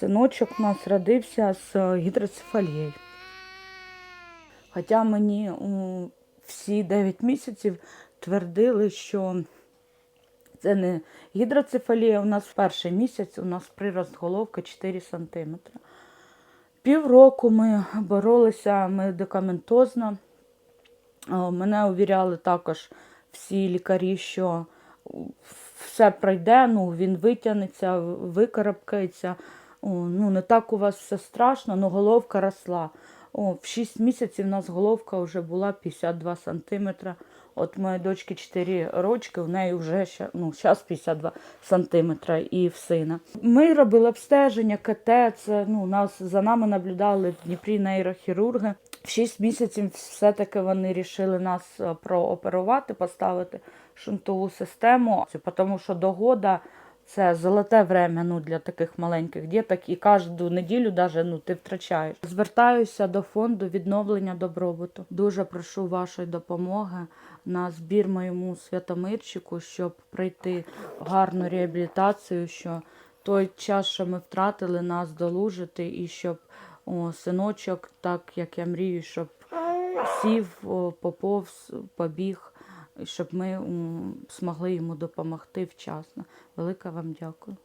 Синочок у нас родився з гідроцефалією. Хоча мені всі 9 місяців твердили, що це не гідроцефалія. У нас в перший місяць у нас прирост головки 4 см. Півроку ми боролися медикаментозно. Мене увіряли також всі лікарі, що все пройде, ну, він витягнеться, викарабкається. О, ну, не так у вас все страшно, але головка росла. О, в 6 місяців у нас головка вже була 52 сантиметра. От моєї дочки 4 рочки, в неї вже ну, зараз 52 сантиметра і в сина. Ми робили обстеження, КТ, це ну, нас за нами наблюдали в Дніпрі нейрохірурги. В 6 місяців все-таки вони вирішили нас е, прооперувати, поставити шунтову систему, тому що до года це золоте время ну, для таких маленьких діток, і кожну неділю даже, ну, ти втрачаєш. Звертаюся до фонду відновлення добробуту. Дуже прошу вашої допомоги на збір моєму святомирчику, щоб пройти гарну реабілітацію, що той час, що ми втратили, нас долужити, і щоб о, синочок, так як я мрію, щоб сів, о, поповз, побіг, щоб ми змогли йому допомогти вчасно. Велике вам дякую.